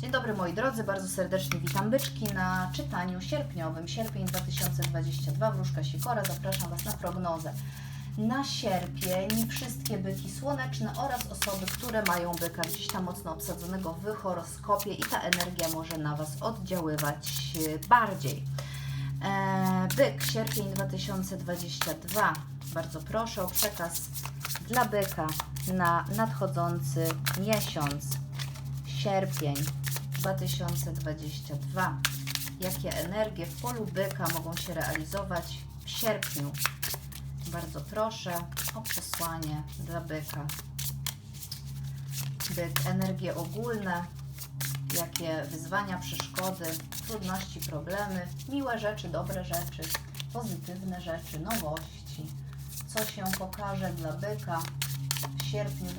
Dzień dobry moi drodzy, bardzo serdecznie witam byczki na czytaniu sierpniowym, sierpień 2022, wróżka Sikora. Zapraszam Was na prognozę na sierpień. Wszystkie byki słoneczne oraz osoby, które mają byka gdzieś tam mocno obsadzonego w horoskopie i ta energia może na Was oddziaływać e, bardziej. E, Byk, sierpień 2022. Bardzo proszę o przekaz dla byka na nadchodzący miesiąc sierpień 2022. Jakie energie w polu byka mogą się realizować w sierpniu? Bardzo proszę o przesłanie dla byka. Byk, energie ogólne, jakie wyzwania, przeszkody, trudności, problemy, miłe rzeczy, dobre rzeczy, pozytywne rzeczy, nowości. Co się pokaże dla byka w sierpniu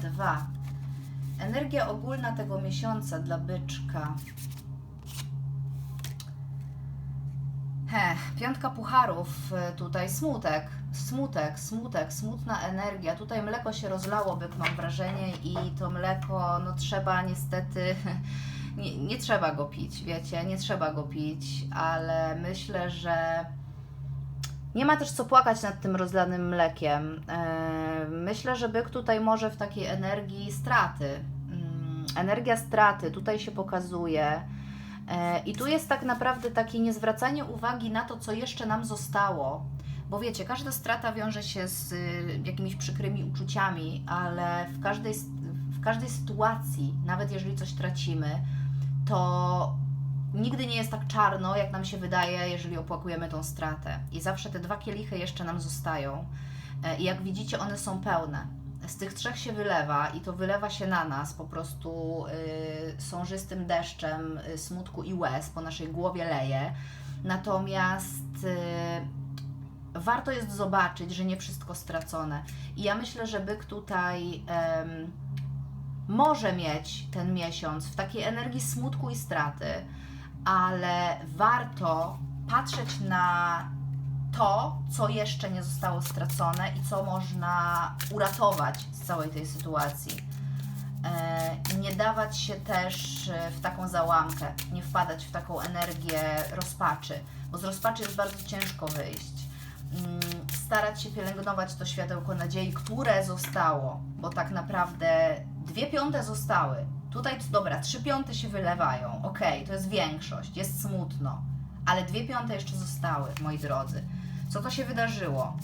2022. Energia ogólna tego miesiąca dla byczka. He, piątka pucharów, y, tutaj smutek, smutek, smutek, smutna energia. Tutaj mleko się rozlało, byk mam wrażenie i to mleko, no trzeba niestety, nie, nie trzeba go pić, wiecie, nie trzeba go pić, ale myślę, że nie ma też co płakać nad tym rozlanym mlekiem. E, Myślę, że byk tutaj może w takiej energii straty. Mm, Energia straty tutaj się pokazuje. E, I tu jest tak naprawdę takie niezwracanie uwagi na to, co jeszcze nam zostało. Bo wiecie, każda strata wiąże się z y, jakimiś przykrymi uczuciami, ale w każdej, w każdej sytuacji, nawet jeżeli coś tracimy, to nigdy nie jest tak czarno, jak nam się wydaje, jeżeli opłakujemy tą stratę. I zawsze te dwa kielichy jeszcze nam zostają. E, I jak widzicie, one są pełne. Z tych trzech się wylewa i to wylewa się na nas po prostu y, sążystym deszczem y, smutku i łez po naszej głowie leje. Natomiast y, warto jest zobaczyć, że nie wszystko stracone. I ja myślę, że byk tutaj em, może mieć ten miesiąc w takiej energii smutku i straty, ale warto patrzeć na to, co jeszcze nie zostało stracone i co można uratować z całej tej sytuacji. E, Nie dawać się też e, w taką załamkę, nie wpadać w taką energię rozpaczy, bo z rozpaczy jest bardzo ciężko wyjść. Mm, Starać się pielęgnować to światełko nadziei, które zostało, bo tak naprawdę dwie piąte zostały. Tutaj, dobra, trzy piąte się wylewają, okej, to jest większość, jest smutno, ale dwie piąte jeszcze zostały, moi drodzy. Co to się wydarzyło?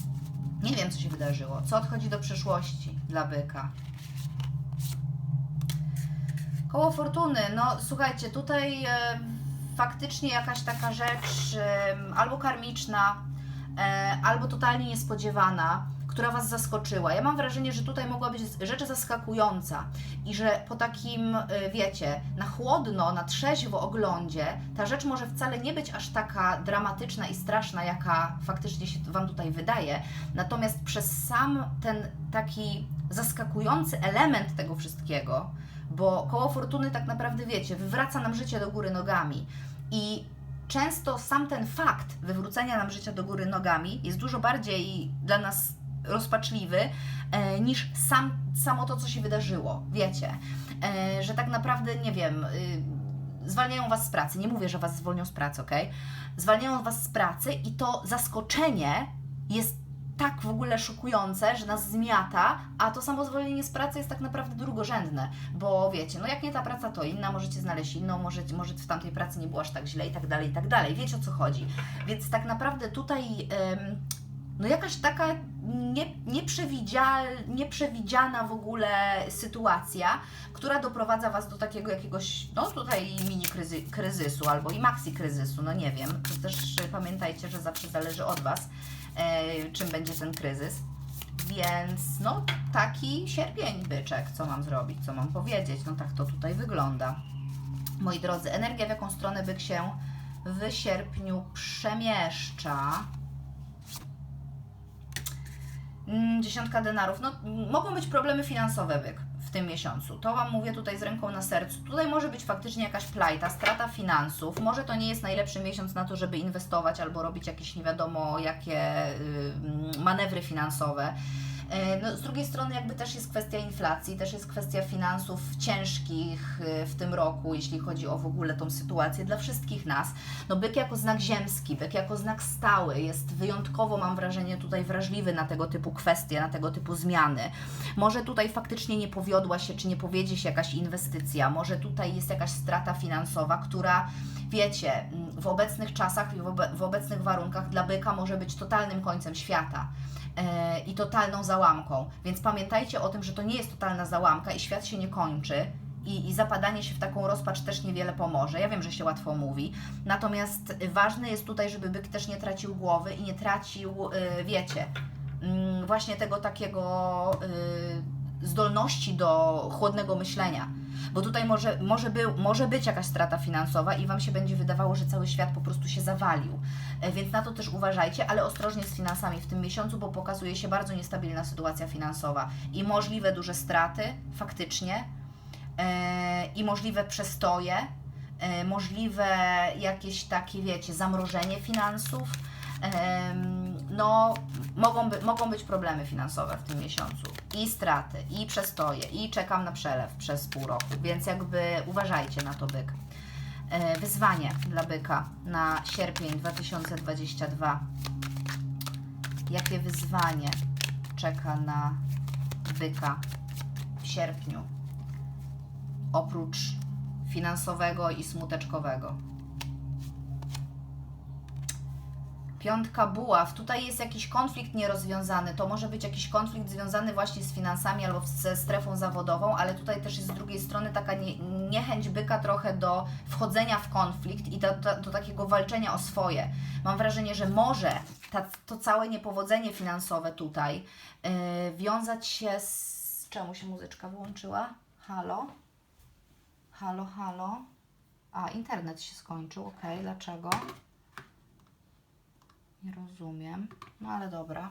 Nie wiem, co się wydarzyło. Co odchodzi do przyszłości dla byka? Koło fortuny. No słuchajcie, tutaj e, faktycznie jakaś taka rzecz e, albo karmiczna, e, albo totalnie niespodziewana, która Was zaskoczyła. Ja mam wrażenie, że tutaj mogła być rzecz zaskakująca i że po takim, e, wiecie, na chłodno, na trzeźwo oglądzie, ta rzecz może wcale nie być aż taka dramatyczna i straszna, jaka faktycznie się Wam tutaj wydaje. Natomiast przez sam ten taki zaskakujący element tego wszystkiego, bo koło fortuny tak naprawdę wiecie, wywraca nam życie do góry nogami i często sam ten fakt wywrócenia nam życia do góry nogami jest dużo bardziej dla nas rozpaczliwy e, niż sam, samo to, co się wydarzyło. Wiecie, e, że tak naprawdę, nie wiem, y, zwalniają Was z pracy. Nie mówię, że Was zwolnią z pracy, ok? Zwalniają Was z pracy i to zaskoczenie jest tak w ogóle szokujące, że nas zmiata, a to samo zwolnienie z pracy jest tak naprawdę drugorzędne, bo wiecie, no jak nie ta praca, to inna, możecie znaleźć inną, może, może w tamtej pracy nie było aż tak źle i tak dalej, i tak dalej. Wiecie o co chodzi. Więc tak naprawdę tutaj no jakaś taka nie, nieprzewidziana w ogóle sytuacja, która doprowadza Was do takiego jakiegoś, no tutaj mini kryzy, kryzysu albo i maxi kryzysu, no nie wiem. To też e, pamiętajcie, że zawsze zależy od Was, e, czym będzie ten kryzys. Więc no taki sierpień byczek, co mam zrobić, co mam powiedzieć, no tak to tutaj wygląda. Moi drodzy, energia w jaką stronę byk się w sierpniu przemieszcza. Mm, Dziesiątka denarów. No, mogą być problemy finansowe byk w tym miesiącu. To Wam mówię tutaj z ręką na sercu. Tutaj może być faktycznie jakaś plajta, strata finansów. Może to nie jest najlepszy miesiąc na to, żeby inwestować albo robić jakieś nie wiadomo jakie manewry finansowe. E, No, z drugiej strony jakby też jest kwestia inflacji, też jest kwestia finansów ciężkich e, w tym roku, jeśli chodzi o w ogóle tą sytuację dla wszystkich nas. No byk jako znak ziemski, byk jako znak stały jest wyjątkowo, mam wrażenie, tutaj wrażliwy na tego typu kwestie, na tego typu zmiany. Może tutaj faktycznie nie powiodła się, czy nie powiedzie się jakaś inwestycja, może tutaj jest jakaś strata finansowa, która wiecie, mm, w obecnych czasach i w, obe, w obecnych warunkach dla byka może być totalnym końcem świata i totalną załamką. Więc pamiętajcie o tym, że to nie jest totalna załamka i świat się nie kończy. I, I zapadanie się w taką rozpacz też niewiele pomoże. Ja wiem, że się łatwo mówi. Natomiast ważne jest tutaj, żeby byk też nie tracił głowy i nie tracił, y, wiecie, mm, właśnie tego takiego y, zdolności do chłodnego myślenia. Bo tutaj może, może, był, może być jakaś strata finansowa i Wam się będzie wydawało, że cały świat po prostu się zawalił. E, Więc na to też uważajcie, ale ostrożnie z finansami w tym miesiącu, bo pokazuje się bardzo niestabilna sytuacja finansowa i możliwe duże straty faktycznie, e, i możliwe przestoje, e, możliwe jakieś takie, wiecie, zamrożenie finansów. Em, No, mogą, by, mogą być problemy finansowe w tym miesiącu. I straty, i przestoje, i czekam na przelew przez pół roku, więc jakby uważajcie na to byk. E, Wyzwanie dla byka na sierpień 2022. Jakie wyzwanie czeka na byka w sierpniu? Oprócz finansowego i smuteczkowego. Piątka buław. Tutaj jest jakiś konflikt nierozwiązany. To może być jakiś konflikt związany właśnie z finansami albo ze strefą zawodową, ale tutaj też jest z drugiej strony taka nie, niechęć byka trochę do wchodzenia w konflikt i do, do, do takiego walczenia o swoje. Mam wrażenie, że może ta, to całe niepowodzenie finansowe tutaj yy, wiązać się z... Czemu się muzyczka wyłączyła? Halo? Halo, halo? A, internet się skończył. Okej, dlaczego? Nie rozumiem. No ale dobra.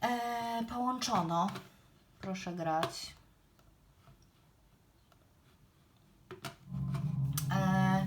Eee, połączono. Proszę grać. Eee,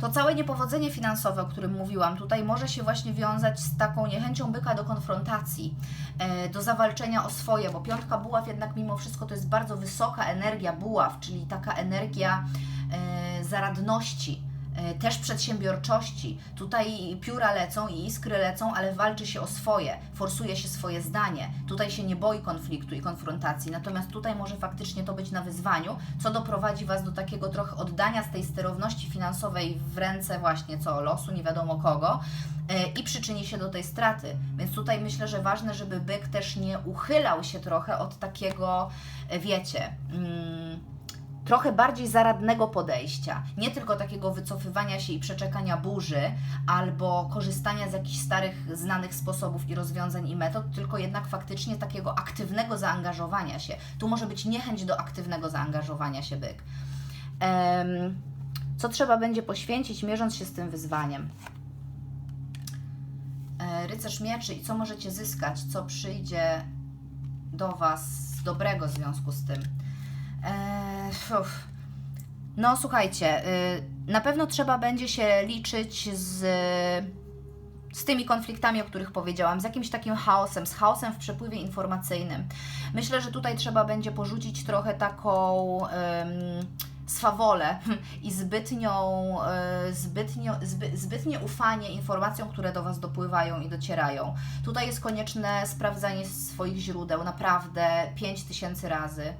to całe niepowodzenie finansowe, o którym mówiłam, tutaj może się właśnie wiązać z taką niechęcią byka do konfrontacji, e, do zawalczenia o swoje, bo piątka buław jednak mimo wszystko to jest bardzo wysoka energia buław, czyli taka energia e, zaradności e, też przedsiębiorczości. Tutaj pióra lecą i iskry lecą, ale walczy się o swoje, forsuje się swoje zdanie. Tutaj się nie boi konfliktu i konfrontacji, natomiast tutaj może faktycznie to być na wyzwaniu, co doprowadzi Was do takiego trochę oddania z tej sterowności finansowej w ręce właśnie co losu, nie wiadomo kogo e, i przyczyni się do tej straty. Więc tutaj myślę, że ważne, żeby byk też nie uchylał się trochę od takiego, e, wiecie, mm, trochę bardziej zaradnego podejścia. Nie tylko takiego wycofywania się i przeczekania burzy, albo korzystania z jakichś starych, znanych sposobów i rozwiązań i metod, tylko jednak faktycznie takiego aktywnego zaangażowania się. Tu może być niechęć do aktywnego zaangażowania się byk. Co trzeba będzie poświęcić, mierząc się z tym wyzwaniem? E, Rycerz mieczy i co możecie zyskać, co przyjdzie do Was dobrego w związku z tym. Eee. No słuchajcie, y, na pewno trzeba będzie się liczyć z, z tymi konfliktami, o których powiedziałam, z jakimś takim chaosem, z chaosem w przepływie informacyjnym. Myślę, że tutaj trzeba będzie porzucić trochę taką ym, swawolę i zbytnią, y, zbytnio, zby, zbytnie ufanie informacjom, które do Was dopływają i docierają. Tutaj jest konieczne sprawdzanie swoich źródeł naprawdę 5000 razy.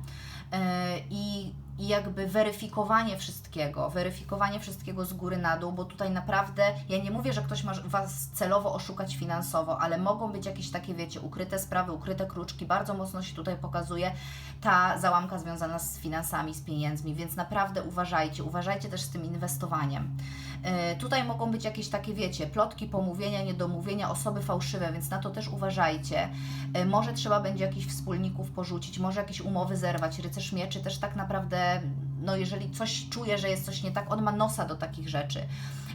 E, i, i jakby weryfikowanie wszystkiego, weryfikowanie wszystkiego z góry na dół, bo tutaj naprawdę, ja nie mówię, że ktoś ma Was celowo oszukać finansowo, ale mogą być jakieś takie, wiecie, ukryte sprawy, ukryte kruczki, bardzo mocno się tutaj pokazuje ta załamka związana z finansami, z pieniędzmi, więc naprawdę uważajcie, uważajcie też z tym inwestowaniem. E, Tutaj mogą być jakieś takie, wiecie, plotki, pomówienia, niedomówienia, osoby fałszywe, więc na to też uważajcie. E, Może trzeba będzie jakichś wspólników porzucić, może jakieś umowy zerwać. Rycerz mieczy też tak naprawdę, no jeżeli coś czuje, że jest coś nie tak, on ma nosa do takich rzeczy.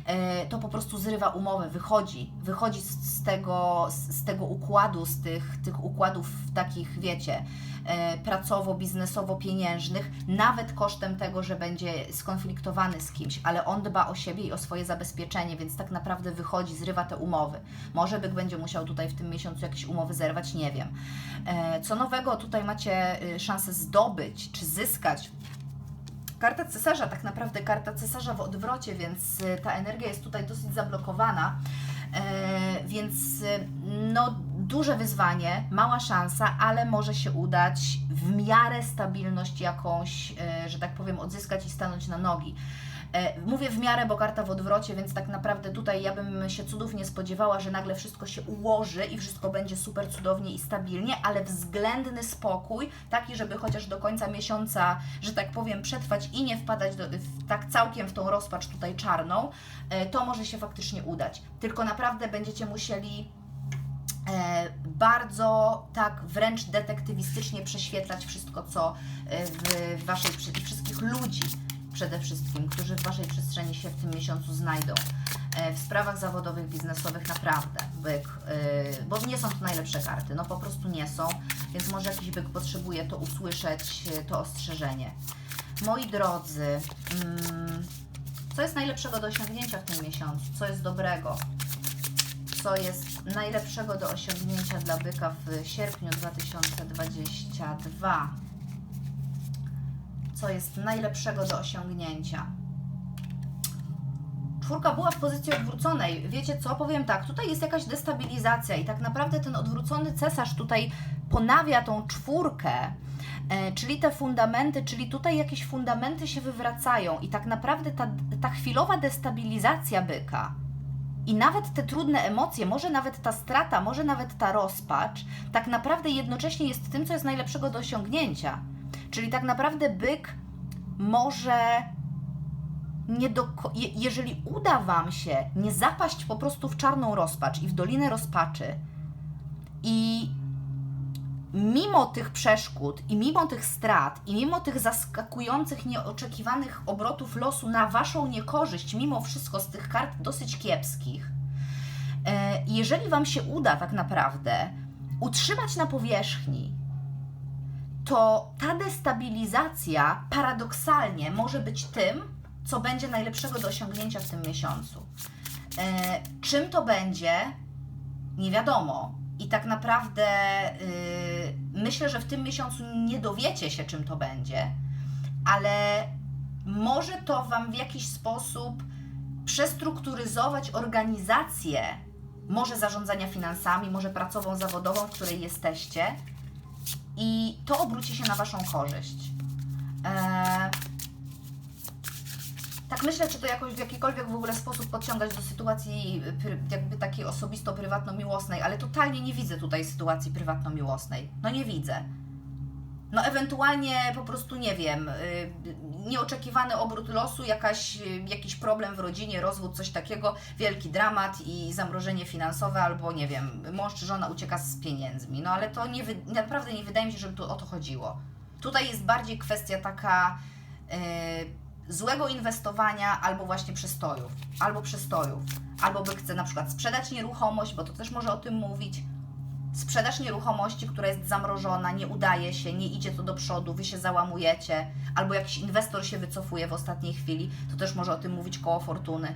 e, to po prostu zrywa umowę, wychodzi, wychodzi z, tego, z, tego układu, z tych, tych układów takich, wiecie, e, pracowo-biznesowo-pieniężnych, nawet kosztem tego, że będzie skonfliktowany z kimś, ale on dba o siebie i o swoje zabezpieczenie, więc tak naprawdę wychodzi, zrywa te umowy. Może byk będzie musiał tutaj w tym miesiącu jakieś umowy zerwać, nie wiem. E, Co nowego tutaj macie y, szansę zdobyć czy zyskać? Karta cesarza, tak naprawdę karta cesarza w odwrocie, więc y, ta energia jest tutaj dosyć zablokowana. E, więc y, no, duże wyzwanie, mała szansa, ale może się udać w miarę stabilność jakąś, e, że tak powiem, odzyskać i stanąć na nogi. E, Mówię w miarę, bo karta w odwrocie, więc tak naprawdę tutaj ja bym się cudów nie spodziewała, że nagle wszystko się ułoży i wszystko będzie super cudownie i stabilnie, ale względny spokój, taki, żeby chociaż do końca miesiąca, że tak powiem, przetrwać i nie wpadać do, w, tak całkiem w tą rozpacz tutaj czarną, e, to może się faktycznie udać. Tylko naprawdę będziecie musieli e, bardzo tak wręcz detektywistycznie prześwietlać wszystko, co w, waszej, wszystkich ludzi przede wszystkim, którzy w waszej przestrzeni się w tym miesiącu znajdą. E, w sprawach zawodowych, biznesowych naprawdę byk, e, bo nie są to najlepsze karty, no po prostu nie są, więc może jakiś byk potrzebuje to usłyszeć, e, to ostrzeżenie. Moi drodzy, mm, co jest najlepszego do osiągnięcia w tym miesiącu? Co jest dobrego? co jest najlepszego do osiągnięcia dla byka w sierpniu 2022. Co jest najlepszego do osiągnięcia? Czwórka była w pozycji odwróconej. Wiecie co? Powiem tak, tutaj jest jakaś destabilizacja i tak naprawdę ten odwrócony cesarz tutaj ponawia tą czwórkę, e, czyli te fundamenty, czyli tutaj jakieś fundamenty się wywracają i tak naprawdę ta, ta chwilowa destabilizacja byka, i nawet te trudne emocje, może nawet ta strata, może nawet ta rozpacz, tak naprawdę jednocześnie jest tym, co jest najlepszego do osiągnięcia. Czyli tak naprawdę byk może nie do, je, jeżeli uda Wam się nie zapaść po prostu w czarną rozpacz i w dolinę rozpaczy i mimo tych przeszkód i mimo tych strat i mimo tych zaskakujących, nieoczekiwanych obrotów losu na Waszą niekorzyść, mimo wszystko z tych kart dosyć kiepskich, e, jeżeli Wam się uda tak naprawdę utrzymać na powierzchni, to ta destabilizacja paradoksalnie może być tym, co będzie najlepszego do osiągnięcia w tym miesiącu. E, czym to będzie, nie wiadomo. I tak naprawdę yy, myślę, że w tym miesiącu nie dowiecie się, czym to będzie, ale może to Wam w jakiś sposób przestrukturyzować organizację, może zarządzania finansami, może pracową, zawodową, w której jesteście, i to obróci się na Waszą korzyść. Eee, tak myślę, czy to jakoś w jakikolwiek w ogóle sposób podciągać do sytuacji pry- jakby takiej osobisto-prywatno-miłosnej, ale totalnie nie widzę tutaj sytuacji prywatno-miłosnej. No nie widzę. No ewentualnie po prostu nie wiem, y, nieoczekiwany obrót losu, jakaś, y, jakiś problem w rodzinie, rozwód, coś takiego, wielki dramat i zamrożenie finansowe, albo nie wiem, mąż czy żona ucieka z pieniędzmi. No ale to nie, naprawdę nie wydaje mi się, żeby tu o to chodziło. Tutaj jest bardziej kwestia taka y, złego inwestowania albo właśnie przestojów, albo przestojów, albo by chce na przykład sprzedać nieruchomość, bo to też może o tym mówić, sprzedaż nieruchomości, która jest zamrożona, nie udaje się, nie idzie to do przodu, wy się załamujecie, albo jakiś inwestor się wycofuje w ostatniej chwili, to też może o tym mówić koło fortuny.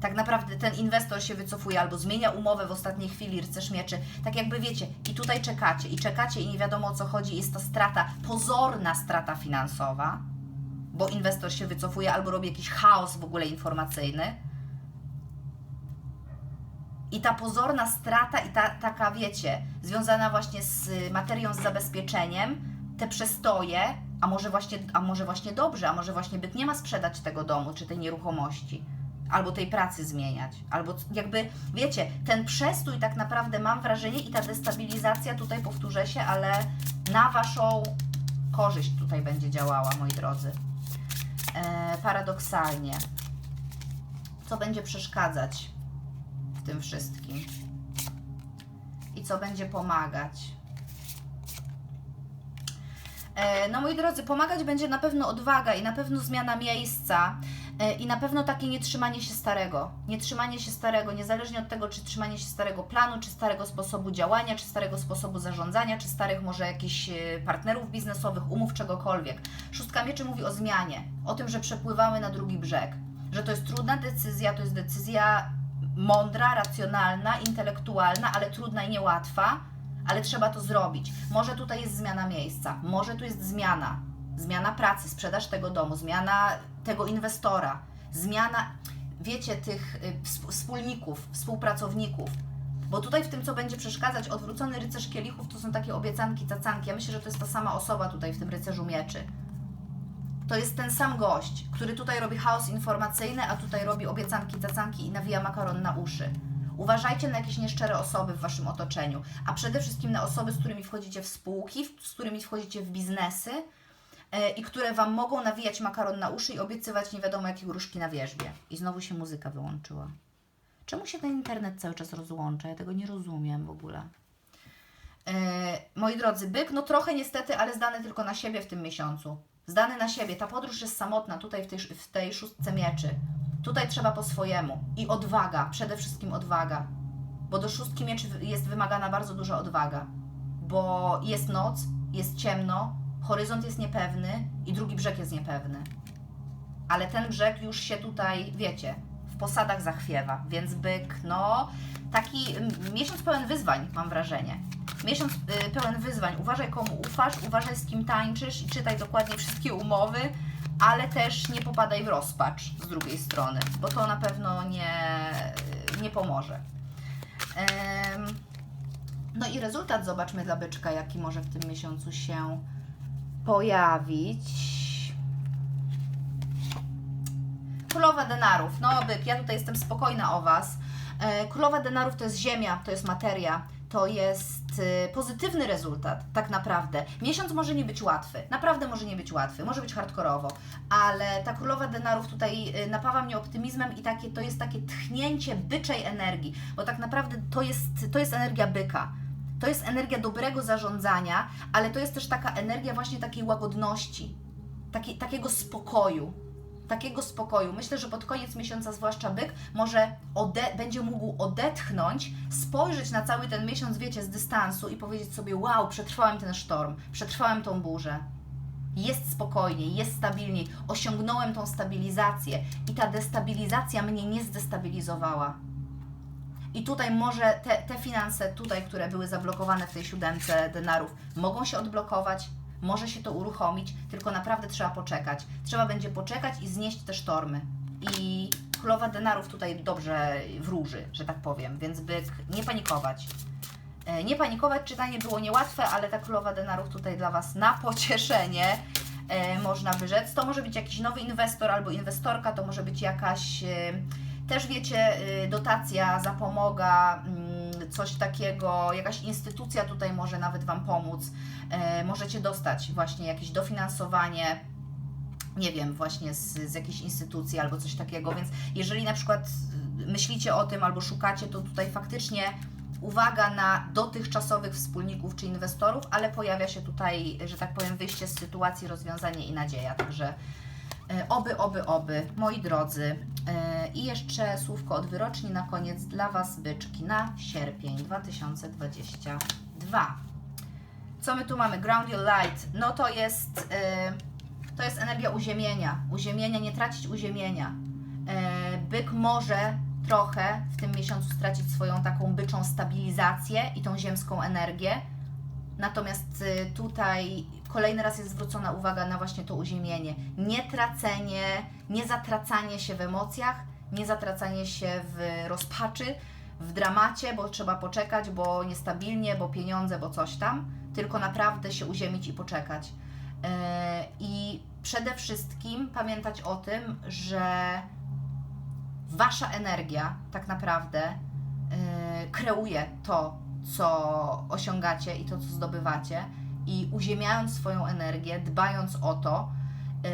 Tak naprawdę ten inwestor się wycofuje albo zmienia umowę w ostatniej chwili, rycerz mieczy. Tak jakby wiecie, i tutaj czekacie, i czekacie, i nie wiadomo o co chodzi, jest ta strata, pozorna strata finansowa, bo inwestor się wycofuje albo robi jakiś chaos w ogóle informacyjny. I ta pozorna strata i ta taka, wiecie, związana właśnie z materią, z zabezpieczeniem, te przestoje, a może właśnie, a może właśnie dobrze, a może właśnie byt nie ma sprzedać tego domu czy tej nieruchomości, albo tej pracy zmieniać, albo jakby, wiecie, ten przestój tak naprawdę mam wrażenie i ta destabilizacja tutaj powtórzę się, ale na Waszą korzyść tutaj będzie działała, moi drodzy. E, paradoksalnie. Co będzie przeszkadzać tym wszystkim? I co będzie pomagać? E, No moi drodzy, pomagać będzie na pewno odwaga i na pewno zmiana miejsca e, i na pewno takie nietrzymanie się starego. Nietrzymanie się starego, niezależnie od tego, czy trzymanie się starego planu, czy starego sposobu działania, czy starego sposobu zarządzania, czy starych może jakichś e, partnerów biznesowych, umów, czegokolwiek. Szóstka mieczy mówi o zmianie, o tym, że przepływamy na drugi brzeg, że to jest trudna decyzja, to jest decyzja mądra, racjonalna, intelektualna, ale trudna i niełatwa, ale trzeba to zrobić. Może tutaj jest zmiana miejsca, może tu jest zmiana, zmiana pracy, sprzedaż tego domu, zmiana tego inwestora, zmiana, wiecie, tych y, wsp- wspólników, współpracowników. Bo tutaj w tym, co będzie przeszkadzać, odwrócony rycerz kielichów to są takie obiecanki, cacanki. Ja myślę, że to jest ta sama osoba tutaj w tym rycerzu mieczy. To jest ten sam gość, który tutaj robi chaos informacyjny, a tutaj robi obiecanki, cacanki i nawija makaron na uszy. Uważajcie na jakieś nieszczere osoby w Waszym otoczeniu, a przede wszystkim na osoby, z którymi wchodzicie w spółki, z którymi wchodzicie w biznesy e, i które Wam mogą nawijać makaron na uszy i obiecywać nie wiadomo jakie gruszki na wierzbie. I znowu się muzyka wyłączyła. Czemu się ten internet cały czas rozłącza? Ja tego nie rozumiem w ogóle. E, moi drodzy, byk, no trochę niestety, ale zdany tylko na siebie w tym miesiącu. Zdany na siebie. Ta podróż jest samotna tutaj w tej, w tej szóstce mieczy. Tutaj trzeba po swojemu. I odwaga, przede wszystkim odwaga. Bo do szóstki mieczy jest wymagana bardzo duża odwaga. Bo jest noc, jest ciemno, horyzont jest niepewny i drugi brzeg jest niepewny. Ale ten brzeg już się tutaj, wiecie, w posadach zachwiewa, więc byk, no, taki miesiąc pełen wyzwań, mam wrażenie. Miesiąc y, pełen wyzwań. Uważaj komu ufasz, uważaj z kim tańczysz i czytaj dokładnie wszystkie umowy, ale też nie popadaj w rozpacz z drugiej strony, bo to na pewno nie, nie pomoże. No i rezultat zobaczmy dla byczka, jaki może w tym miesiącu się pojawić. Królowa denarów. No byk, ja tutaj jestem spokojna o Was. E, Królowa denarów to jest ziemia, to jest materia, to jest e, pozytywny rezultat, tak naprawdę. Miesiąc może nie być łatwy, naprawdę może nie być łatwy, może być hardkorowo, ale ta Królowa denarów tutaj e, napawa mnie optymizmem i takie, to jest takie tchnięcie byczej energii, bo tak naprawdę to jest, to jest energia byka. To jest energia dobrego zarządzania, ale to jest też taka energia właśnie takiej łagodności, taki, takiego spokoju. Takiego spokoju. Myślę, że pod koniec miesiąca, zwłaszcza byk, może będzie mógł odetchnąć, spojrzeć na cały ten miesiąc, wiecie, z dystansu i powiedzieć sobie: Wow, przetrwałem ten sztorm, przetrwałem tą burzę. Jest spokojniej, jest stabilniej, osiągnąłem tą stabilizację i ta destabilizacja mnie nie zdestabilizowała. I tutaj może te, te finanse, tutaj, które były zablokowane w tej siódemce denarów, mogą się odblokować, może się to uruchomić, tylko naprawdę trzeba poczekać. Trzeba będzie poczekać i znieść te sztormy. I królowa denarów tutaj dobrze wróży, że tak powiem, więc byk nie panikować. E, Nie panikować, czytanie było niełatwe, ale ta królowa denarów tutaj dla Was na pocieszenie e, można by rzec. To może być jakiś nowy inwestor albo inwestorka, to może być jakaś e, też wiecie, dotacja, zapomoga, mm, coś takiego, jakaś instytucja tutaj może nawet Wam pomóc. E, Możecie dostać właśnie jakieś dofinansowanie, nie wiem, właśnie z, z jakiejś instytucji albo coś takiego, więc jeżeli na przykład y, myślicie o tym albo szukacie, to tutaj faktycznie uwaga na dotychczasowych wspólników czy inwestorów, ale pojawia się tutaj, że tak powiem, wyjście z sytuacji, rozwiązanie i nadzieja, także E, Oby, oby, oby, moi drodzy. E, I jeszcze słówko od wyroczni na koniec dla Was, byczki, na sierpień 2022. Co my tu mamy? Ground Your Light. No to jest, e, to jest energia uziemienia. Uziemienia, nie tracić uziemienia. E, Byk może trochę w tym miesiącu stracić swoją taką byczą stabilizację i tą ziemską energię. Natomiast y, tutaj kolejny raz jest zwrócona uwaga na właśnie to uziemienie. Nie tracenie, nie zatracanie się w emocjach, nie zatracanie się w rozpaczy, w dramacie, bo trzeba poczekać, bo niestabilnie, bo pieniądze, bo coś tam, tylko naprawdę się uziemić i poczekać. Yy, I przede wszystkim pamiętać o tym, że Wasza energia tak naprawdę yy, kreuje to, co osiągacie i to, co zdobywacie, i uziemiając swoją energię, dbając o to, yy,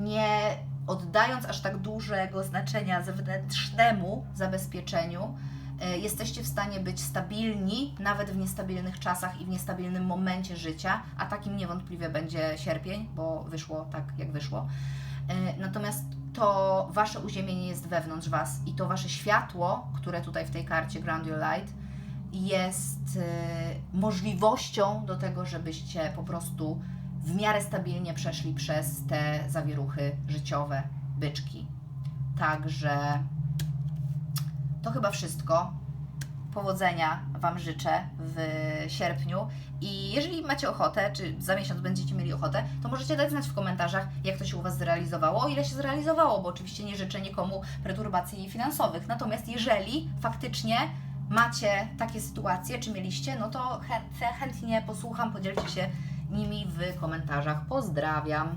nie oddając aż tak dużego znaczenia zewnętrznemu zabezpieczeniu, e, jesteście w stanie być stabilni nawet w niestabilnych czasach i w niestabilnym momencie życia, a takim niewątpliwie będzie sierpień, bo wyszło tak, jak wyszło. E, Natomiast to wasze uziemienie jest wewnątrz was i to wasze światło, które tutaj w tej karcie Ground Your Light jest e, możliwością do tego, żebyście po prostu w miarę stabilnie przeszli przez te zawieruchy życiowe, byczki. Także to chyba wszystko. Powodzenia Wam życzę w sierpniu. I jeżeli macie ochotę, czy za miesiąc będziecie mieli ochotę, to możecie dać znać w komentarzach, jak to się u Was zrealizowało, ile się zrealizowało, bo oczywiście nie życzę nikomu perturbacji finansowych. Natomiast jeżeli faktycznie macie takie sytuacje, czy mieliście, no to chę- chętnie posłucham, podzielcie się nimi w komentarzach. Pozdrawiam.